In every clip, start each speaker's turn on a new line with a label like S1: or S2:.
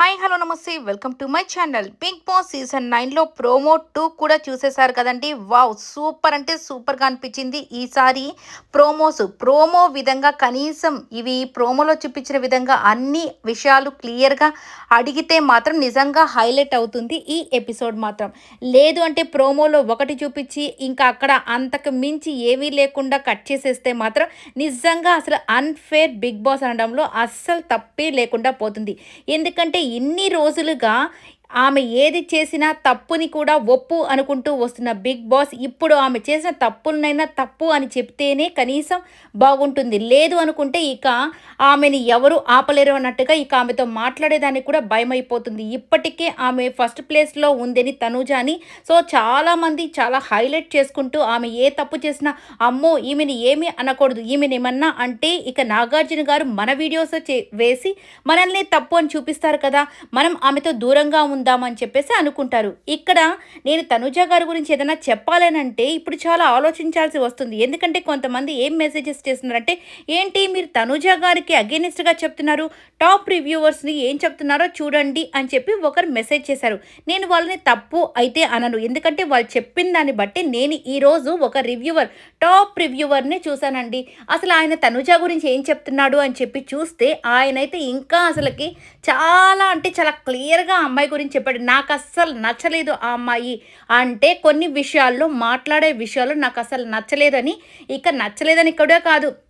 S1: Hi hello నమస్తే. Welcome to my channel. Big boss season నైన్లో promo two కూడా చూసేశారు కదండి. వావ్ సూపర్ అంటే సూపర్గా అనిపించింది. ఈసారి ప్రోమోస్ ప్రోమో విధంగా కనీసం ఇవి ప్రోమోలో చూపించిన విధంగా అన్ని విషయాలు క్లియర్గా అడిగితే మాత్రం నిజంగా హైలైట్ అవుతుంది ఈ ఎపిసోడ్ మాత్రం. లేదు అంటే ప్రోమోలో ఒకటి చూపించి ఇంకా అక్కడ అంతకు మించి ఏమీ లేకుండా కట్ చేసేస్తే మాత్రం నిజంగా అసలు అన్ఫేర్ బిగ్ బాస్ అనడంలో అస్సలు తప్పే లేకుండా పోతుంది. ఎందుకంటే ఇన్ని రోజులుగా ఆమె ఏది చేసినా తప్పుని కూడా ఒప్పు అనుకుంటూ వస్తున్న బిగ్ బాస్ ఇప్పుడు ఆమె చేసిన తప్పులనైనా తప్పు అని చెప్తేనే కనీసం బాగుంటుంది. లేదు అనుకుంటే ఇక ఆమెని ఎవరు ఆపలేరు అన్నట్టుగా ఇక ఆమెతో మాట్లాడేదానికి కూడా భయం అయిపోతుంది ఇప్పటికే ఆమె ఫస్ట్ ప్లేస్లో ఉందని తనుజాని. సో చాలామంది చాలా హైలైట్ చేసుకుంటూ ఆమె ఏ తప్పు చేసినా అమ్మో ఈమెని ఏమీ అనకూడదు ఈమెను ఏమన్నా అంటే ఇక నాగార్జున గారు మన వీడియోస్ వేసి మనల్ని తప్పు అని చూపిస్తారు కదా. మనం ఆమెతో దూరంగా ఉందామని చెప్పేసి అనుకుంటారు. ఇక్కడ నేను తనుజ గారి గురించి ఏదైనా చెప్పాలనంటే ఇప్పుడు చాలా ఆలోచించాల్సి వస్తుంది. ఎందుకంటే కొంతమంది ఏం మెసేజెస్ చేస్తున్నారంటే ఏంటి మీరు తనుజ గారికి అగేనిస్ట్గా చెప్తున్నారు? టాప్ రివ్యూవర్స్ని ఏం చెప్తున్నారో చూడండి అని చెప్పి ఒకరు మెసేజ్ చేశారు. నేను వాళ్ళని తప్పు అయితే అనను. ఎందుకంటే వాళ్ళు చెప్పిన దాన్ని బట్టి నేను ఈరోజు ఒక రివ్యూవర్ టాప్ రివ్యూవర్ని చూశానండి. అసలు ఆయన తనుజ గురించి ఏం చెప్తున్నాడు అని చెప్పి చూస్తే ఆయనైతే ఇంకా అసలుకి చాలా అంటే చాలా క్లియర్గా అమ్మాయి గురించి చెప్పాడు. నాకు అస్సలు నచ్చలేదు ఆ అమ్మాయి. అంటే కొన్ని విషయాల్లో మాట్లాడే విషయాలు నాకు అసలు నచ్చలేదని ఇక నచ్చలేదని ఇక్కడే కాదు.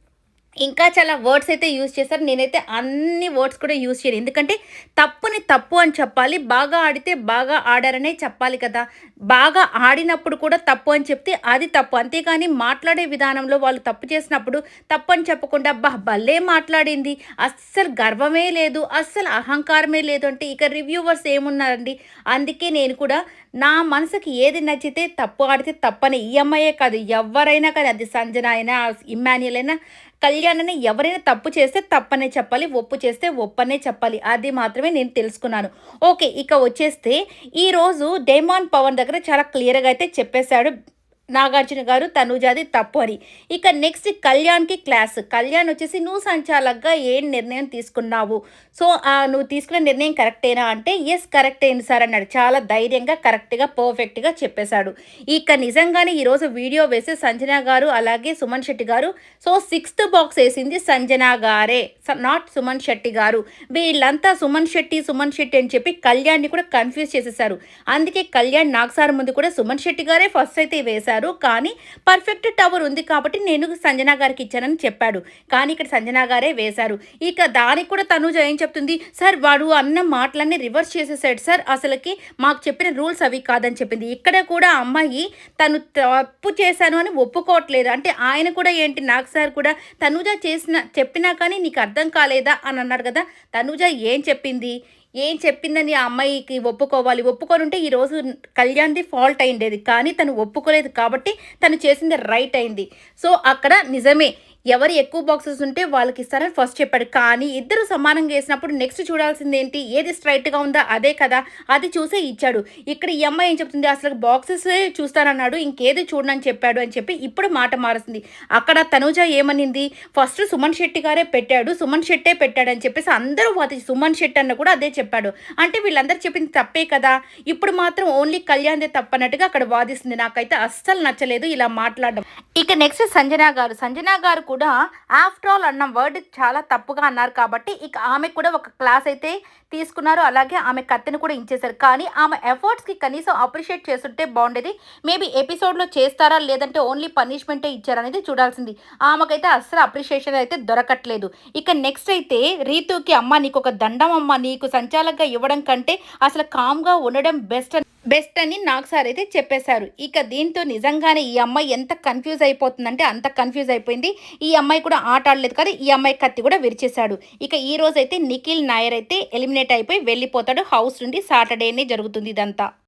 S1: ఇంకా చాలా వర్డ్స్ అయితే యూజ్ చేశారు. నేనైతే అన్ని వర్డ్స్ కూడా యూజ్ చేయను. ఎందుకంటే తప్పుని తప్పు అని చెప్పాలి. బాగా ఆడితే బాగా ఆడారనే చెప్పాలి కదా. బాగా ఆడినప్పుడు కూడా తప్పు అని చెప్తే అది తప్పు. అంతేకాని మాట్లాడే విధానంలో వాళ్ళు తప్పు చేసినప్పుడు తప్పు అని చెప్పకుండా అబ్బా భలే మాట్లాడింది. అస్సలు గర్వమే లేదు. అస్సలు అహంకారమే లేదు అంటే ఇక రివ్యూవర్స్ ఏమున్నారండి? అందుకే నేను కూడా నా మనసుకి ఏది నచ్చితే తప్పు ఆడితే తప్పని ఈఎంఐ కాదు. ఎవరైనా కానీ అది సంజన అయినా ఇమ్మాన్యుల్ అయినా కళ్యాణ్ని ఎవరైనా తప్పు చేస్తే తప్పనే చెప్పాలి ఒప్పు చేస్తే ఒప్పనే చెప్పాలి. అది మాత్రమే నేను తెలుసుకున్నాను. ఓకే ఇక వచ్చేస్తే ఈరోజు డేమాన్ పవన్ దగ్గర చాలా క్లియర్గా అయితే చెప్పేశాడు నాగార్జున గారు తనుజాది తప్పు అని. ఇక నెక్స్ట్ కళ్యాణ్కి క్లాస్ కళ్యాణ్ వచ్చేసి నువ్వు సంచాలకగా ఏం నిర్ణయం తీసుకున్నావు? సో నువ్వు తీసుకున్న నిర్ణయం కరెక్టేనా? అంటే ఎస్ కరెక్ట్ అయింది సార్ అన్నాడు. చాలా ధైర్యంగా కరెక్ట్గా పర్ఫెక్ట్గా చెప్పేశాడు. ఇక నిజంగానే ఈరోజు వీడియో వేసి సంజన గారు అలాగే సుమన్ శెట్టి గారు సో సిక్స్త్ బాక్స్ వేసింది సంజన గారే. నాట్ సుమన్ శెట్టి గారు. వీళ్ళంతా సుమన్ శెట్టి సుమన్ శెట్టి అని చెప్పి కళ్యాణ్ని కూడా కన్ఫ్యూజ్ చేసేసారు అందుకే కళ్యాణ్ నాకు సార్ ముందు కూడా సుమన్ శెట్టి గారే ఫస్ట్ అయితే వేశారు. ఇచ్చారు కానీ పర్ఫెక్ట్ టవర్ ఉంది కాబట్టి నేను సంజనా గారికి ఇచ్చానని చెప్పాడు. కానీ ఇక్కడ సంజనా గారే వేశారు. ఇక దానికి కూడా తను ఏం చెప్తుంది? సార్ వాడు అన్న మాటలన్నీ రివర్స్ చేసేసాడు సార్. అసలుకి మాకు చెప్పిన రూల్స్ అవి కాదని చెప్పింది. ఇక్కడ కూడా అమ్మాయి తను తప్పు చేశాను అని ఒప్పుకోవట్లేదు. అంటే ఆయన కూడా ఏంటి? నాకు సార్ కూడా తనుజ చేసిన చెప్పినా కానీ నీకు అర్థం కాలేదా? అని అన్నాడు కదా. తనుజ ఏం చెప్పింది? ఏం చెప్పిందని ఆ అమ్మాయికి ఒప్పుకోవాలి. ఒప్పుకొని ఉంటే ఈరోజు కళ్యాణ్ది ఫాల్ట్ అయిండేది. కానీ తను ఒప్పుకోలేదు కాబట్టి తను చేసింది రైట్ అయింది. సో అక్కడ నిజమే. ఎవరు ఎక్కువ బాక్సెస్ ఉంటే వాళ్ళకి ఇస్తారని ఫస్ట్ చెప్పాడు. కానీ ఇద్దరు సమానంగా వేసినప్పుడు నెక్స్ట్ చూడాల్సింది ఏంటి? ఏది స్ట్రైట్గా ఉందా? అదే కదా? అది చూసే ఇచ్చాడు. ఇక్కడ ఈ అమ్మాయి ఏం చెప్తుంది? అసలు బాక్సెస్ చూస్తానన్నాడు. ఇంకేది చూడనని చెప్పాడు అని చెప్పి ఇప్పుడు మాట మారుస్తుంది. అక్కడ తనుజ ఏమనింది? ఫస్ట్ సుమన్ శెట్టి గారే పెట్టాడు. సుమన్ శెట్టే పెట్టాడు అని చెప్పేసి అందరూ అది సుమన్ శెట్టి అన్న కూడా అదే చెప్పాడు. అంటే వీళ్ళందరూ చెప్పింది తప్పే కదా? ఇప్పుడు మాత్రం ఓన్లీ కళ్యాణ్దే తప్పన్నట్టుగా అక్కడ వాదిస్తుంది. నాకైతే అస్సలు నచ్చలేదు ఇలా మాట్లాడడం. ఇక నెక్స్ట్ సంజనా గారు. సంజనా గారు కూడా ఆఫ్టర్ ఆల్ అన్న వర్డ్ చాలా తప్పుగా అన్నారు కాబట్టి ఇక ఆమె కూడా ఒక క్లాస్ అయితే తీసుకున్నారు. అలాగే ఆమె కత్తిని కూడా ఇచ్చేశారు కానీ ఆమె ఎఫర్ట్స్కి కనీసం అప్రిషియేట్ చేస్తుంటే బాగుండేది. మేబీ ఎపిసోడ్లో చేస్తారా లేదంటే ఓన్లీ పనిష్మెంటే ఇచ్చారనేది చూడాల్సింది. ఆమెకైతే అస్సలు అప్రిషియేషన్ అయితే దొరకట్లేదు. ఇక నెక్స్ట్ అయితే రీతుకి అమ్మ నీకు ఒక దండం అమ్మ నీకు సంచాలకంగా ఇవ్వడం కంటే అసలు కామ్గా ఉండడం బెస్ట్ అని బెస్ట్ అని నాకు సార్ అయితే చెప్పేశారు. ఇక దీంతో నిజంగానే ఈ అమ్మాయి ఎంత కన్ఫ్యూజ్ అయిపోతుందంటే అంత కన్ఫ్యూజ్ అయిపోయింది. ఈ అమ్మాయి కూడా ఆట ఆడలేదు కదా ఈ అమ్మాయి కత్తి కూడా విరిచేశాడు. ఇక ఈ రోజైతే నిఖిల్ నాయర్ అయితే ఎలిమినేట్ అయిపోయి వెళ్ళిపోతాడు. హౌస్ నుండి సాటర్డేనే జరుగుతుంది ఇదంతా.